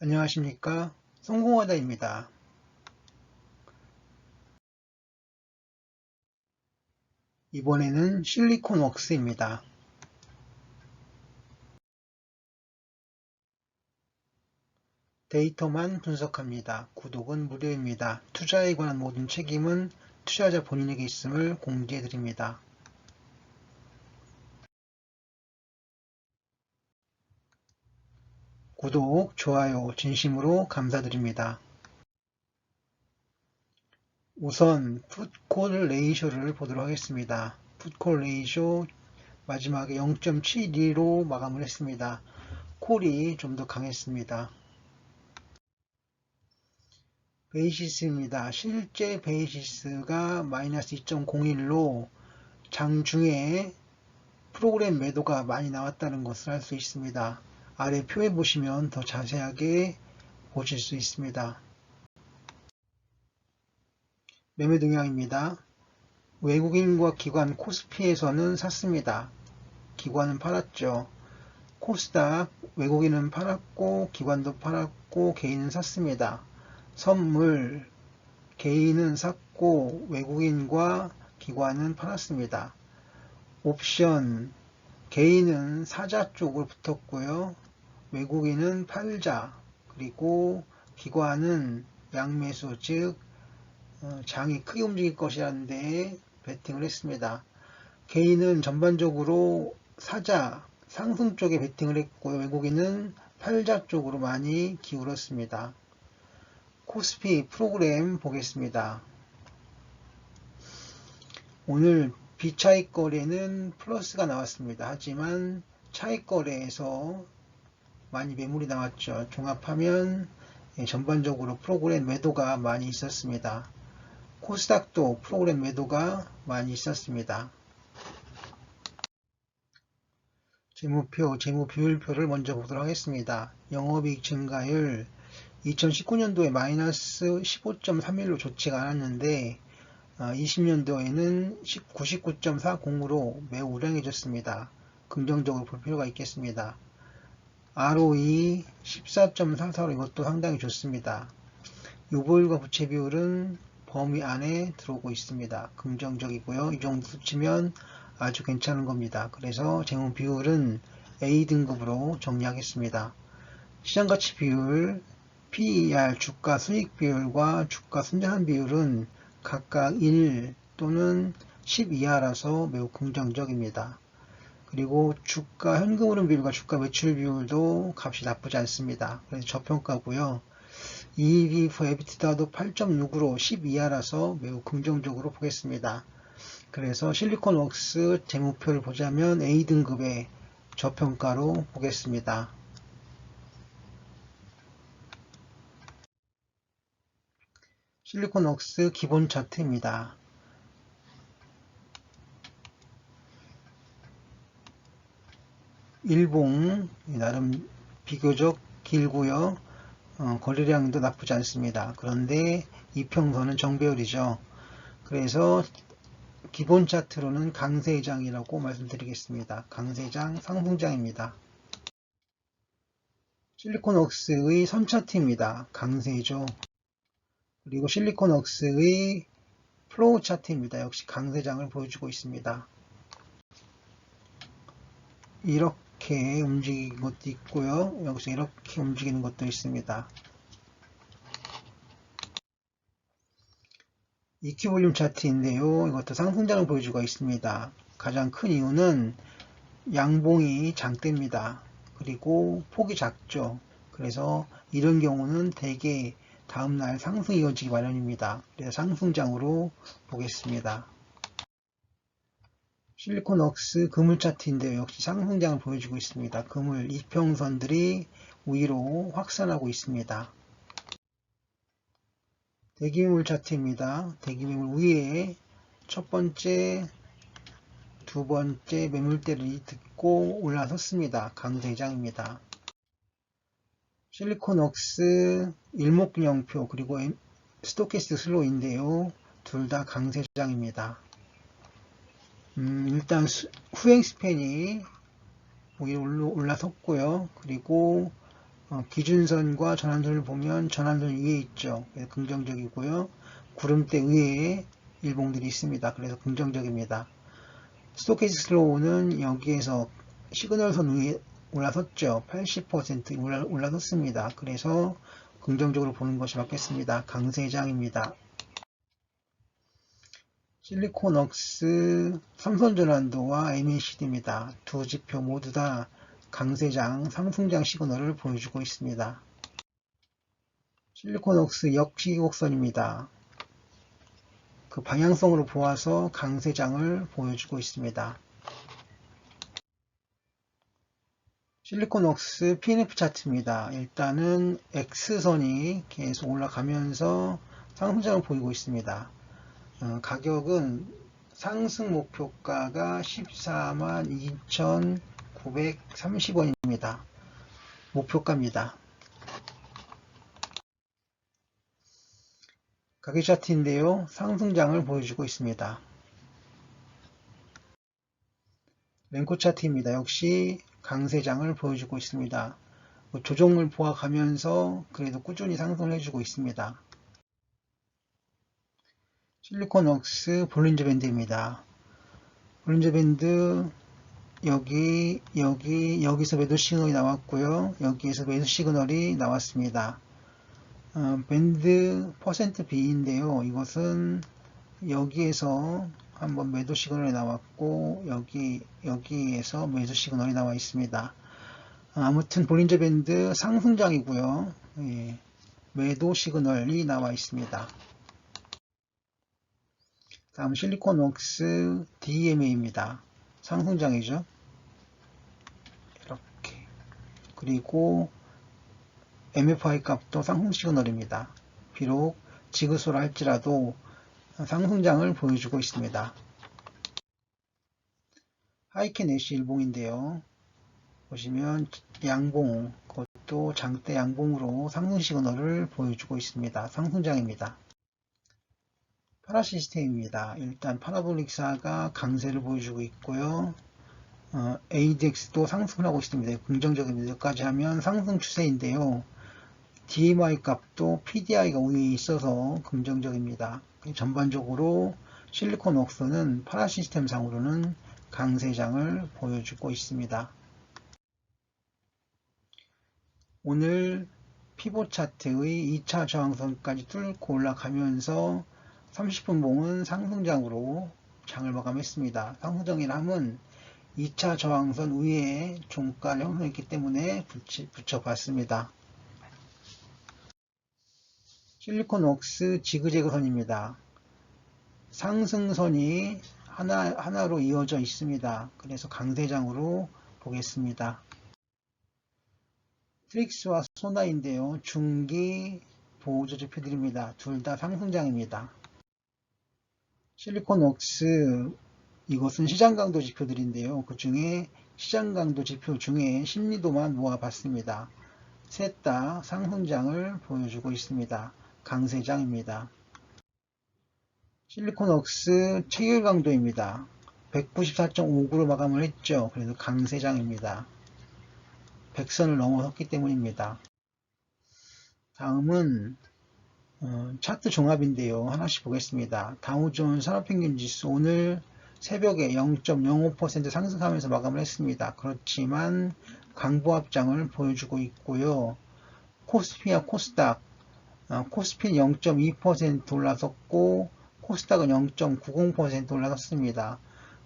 안녕하십니까 성공하다입니다. 이번에는 실리콘 웍스입니다. 데이터만 분석합니다. 구독은 무료입니다. 투자에 관한 모든 책임은 투자자 본인에게 있음을 공지해 드립니다. 구독, 좋아요 진심으로 감사드립니다. 우선 풋콜 레이쇼를 보도록 하겠습니다. 풋콜 레이쇼 마지막에 0.72로 마감을 했습니다. 콜이 좀 더 강했습니다. 베이시스입니다. 실제 베이시스가 마이너스 2.01로 장중에 프로그램 매도가 많이 나왔다는 것을 알 수 있습니다. 아래 표에 보시면 더 자세하게 보실 수 있습니다. 매매 동향입니다. 외국인과 기관 코스피에서는 샀습니다. 기관은 팔았죠. 코스닥 외국인은 팔았고 기관도 팔았고 개인은 샀습니다. 선물 개인은 샀고 외국인과 기관은 팔았습니다. 옵션 개인은 사자 쪽으로 붙었고요. 외국인은 팔자 그리고 기관은 양매수 즉 어, 장이 크게 움직일 것이라는 데 베팅을 했습니다. 개인은 전반적으로 사자 상승 쪽에 베팅을 했고요. 외국인은 팔자 쪽으로 많이 기울었습니다. 코스피 프로그램 보겠습니다. 오늘 비차익 거래는 플러스가 나왔습니다. 하지만 차익 거래에서 많이 매물이 나왔죠. 종합하면 예, 전반적으로 프로그램 매도가 많이 있었습니다. 코스닥도 프로그램 매도가 많이 있었습니다. 재무표, 재무 비율표를 먼저 보도록 하겠습니다. 영업이익 증가율 2019년도에 마이너스 15.31로 좋지가 않았는데 20년도에는 99.40으로 매우 우량해졌습니다. 긍정적으로 볼 필요가 있겠습니다. ROE 14.44로 이것도 상당히 좋습니다. 요보율과 부채 비율은 범위 안에 들어오고 있습니다. 긍정적이고요. 이 정도 수치면 아주 괜찮은 겁니다. 그래서 재무 비율은 A등급으로 정리하겠습니다. 시장가치 비율, PER 주가 수익 비율과 주가 순자산 비율은 각각 1 또는 10 이하라서 매우 긍정적입니다. 그리고 주가 현금 흐름 비율과 주가 매출 비율도 값이 나쁘지 않습니다. 그래서 저평가고요. EEV for EBITDA도 8.6으로 10 이하라서 매우 긍정적으로 보겠습니다. 그래서 실리콘웍스 재무표를 보자면 A등급의 저평가로 보겠습니다. 실리콘웍스 기본 차트입니다. 일봉 나름 비교적 길고요. 어, 거래량도 나쁘지 않습니다. 그런데 이평선은 정배율이죠. 그래서 기본 차트로는 강세장이라고 말씀드리겠습니다. 강세장 상승장입니다. 실리콘웍스의 선차트입니다. 강세죠. 그리고 실리콘웍스의 플로우 차트입니다. 역시 강세장을 보여주고 있습니다. 이렇게 움직이는 것도 있고요. 여기서 이렇게 움직이는 것도 있습니다. EQ 볼륨 차트인데요. 이것도 상승장을 보여주고 있습니다. 가장 큰 이유는 양봉이 장대입니다. 그리고 폭이 작죠. 그래서 이런 경우는 대개 다음날 상승이 이어지기 마련입니다. 그래서 상승장으로 보겠습니다. 실리콘웍스 그물 차트인데요. 역시 상승장을 보여주고 있습니다. 그물 이평선들이 위로 확산하고 있습니다. 대기물 차트입니다. 대기물 위에 첫 번째, 두 번째 매물대를 듣고 올라섰습니다. 강세장입니다. 실리콘웍스 일목균형표 그리고 스토캐스트 슬로인데요. 둘 다 강세장입니다. 음, 일단 후행 스팬이 위로 올라섰고요. 그리고 어, 기준선과 전환선을 보면 전환선 위에 있죠. 그래서 긍정적이고요. 구름대 위에 일봉들이 있습니다. 그래서 긍정적입니다. 스토케스 슬로우는 여기에서 시그널선 위에 올라섰죠. 80% 올라, 올라섰습니다. 그래서 긍정적으로 보는 것이 맞겠습니다. 강세장입니다. 실리콘웍스 삼선전환도와 MACD입니다. 두 지표 모두 다 강세장, 상승장 시그널을 보여주고 있습니다. 실리콘웍스 역시 곡선입니다. 그 방향성으로 보아서 강세장을 보여주고 있습니다. 실리콘웍스 PNF 차트입니다. 일단은 X선이 계속 올라가면서 상승장을 보이고 있습니다. 어, 가격은 상승 목표가가 14만 2,930원입니다. 목표가입니다. 가격 차트인데요. 상승장을 보여주고 있습니다. 랭코 차트입니다. 역시 강세장을 보여주고 있습니다. 뭐 조정을 보아가면서 그래도 꾸준히 상승을 해주고 있습니다. 실리콘웍스 볼린저 밴드입니다. 볼린저 밴드 여기 여기 여기서 매도 시그널이 나왔고요. 여기에서 매수 시그널이 나왔습니다. 어, 밴드 퍼센트 B인데요. 이것은 여기에서 한번 매도 시그널이 나왔고 여기 여기에서 매수 시그널이 나와 있습니다. 아무튼 볼린저 밴드 상승장이고요. 예, 매도 시그널이 나와 있습니다. 다음 실리콘웍스 DMA입니다. 상승장이죠. 이렇게 그리고 MFI 값도 상승 시그널입니다. 비록 지그소라 할지라도 상승장을 보여주고 있습니다. 하이켄 애쉬 일봉인데요. 보시면 양봉, 그것도 장대 양봉으로 상승 시그널을 보여주고 있습니다. 상승장입니다. 파라 시스템입니다. 일단 파라볼릭사가 강세를 보여주고 있고요. 어, ADX도 상승하고 있습니다. 긍정적인 여기까지 하면 상승 추세인데요. DMI 값도 PDI가 우위에 있어서 긍정적입니다. 전반적으로 실리콘 웍스는 파라 시스템 상으로는 강세장을 보여주고 있습니다. 오늘 피보 차트의 2차 저항선까지 뚫고 올라가면서 30분 봉은 상승장으로 장을 마감했습니다. 상승장이라면 2차 저항선 위에 종가를 형성했기 때문에 붙여봤습니다. 실리콘 웍스 지그재그 선입니다. 상승선이 하나, 하나로 이어져 있습니다. 그래서 강세장으로 보겠습니다. 트릭스와 소나인데요. 중기 보호조 지표드립니다. 둘 다 상승장입니다. 실리콘 웍스 이것은 시장 강도 지표들인데요. 그 중에 시장 강도 지표 중에 심리도만 모아봤습니다. 셋 다 상승장을 보여주고 있습니다. 강세장입니다. 실리콘웍스 체결 강도입니다. 194.59로 마감을 했죠. 그래서 강세장입니다. 100선을 넘어섰기 때문입니다. 다음은 어, 차트 종합인데요. 하나씩 보겠습니다. 다우존 산업평균지수 오늘 새벽에 0.05% 상승하면서 마감을 했습니다. 그렇지만 강보합장을 보여주고 있고요. 코스피와 코스닥 어, 코스피는 0.2% 올라섰고 코스닥은 0.90% 올라섰습니다.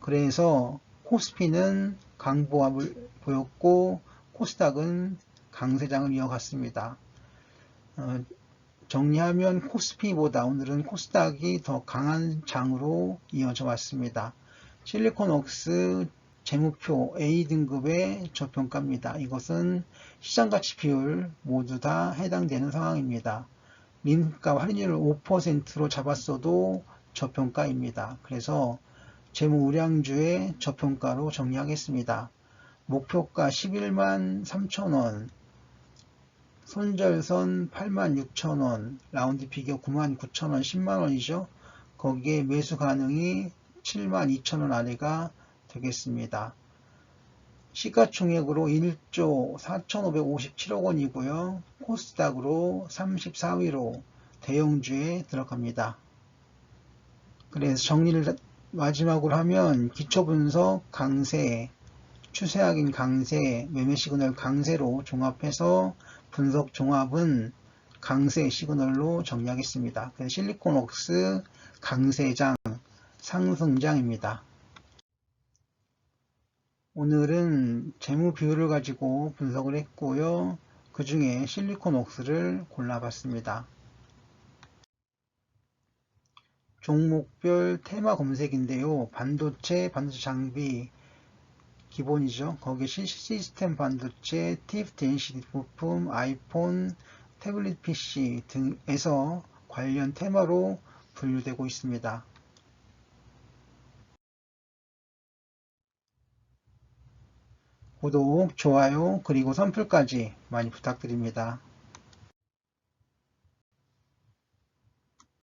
그래서 코스피는 강보합을 보였고 코스닥은 강세장을 이어갔습니다. 어, 정리하면 코스피보다 오늘은 코스닥이 더 강한 장으로 이어져 왔습니다. 실리콘웍스 재무표 A등급의 저평가입니다. 이것은 시장가치 비율 모두 다 해당되는 상황입니다. 민가 할인율을 5%로 잡았어도 저평가입니다. 그래서 재무 우량주의 저평가로 정리하겠습니다. 목표가 11만 3천원, 손절선 8만 6천원, 라운드 피겨 9만 9천원, 10만원이죠. 거기에 매수 가능이 7만 2천원 아래가 되겠습니다. 시가총액으로 1조 4,557억 원이고요. 코스닥으로 34위로 대형주에 들어갑니다. 그래서 정리를 마지막으로 하면 기초분석 강세, 추세 확인 강세, 매매 시그널 강세로 종합해서 분석 종합은 강세 시그널로 정리하겠습니다. 그래서 실리콘웍스 강세장, 상승장입니다. 오늘은 재무 비율을 가지고 분석을 했고요. 그 중에 실리콘웍스를 골라봤습니다. 종목별 테마 검색인데요. 반도체, 반도체 장비 기본이죠. 거기에 시스템 반도체, TFT NCD 부품, 아이폰, 태블릿 PC 등에서 관련 테마로 분류되고 있습니다. 구독, 좋아요, 그리고 선플까지 많이 부탁드립니다.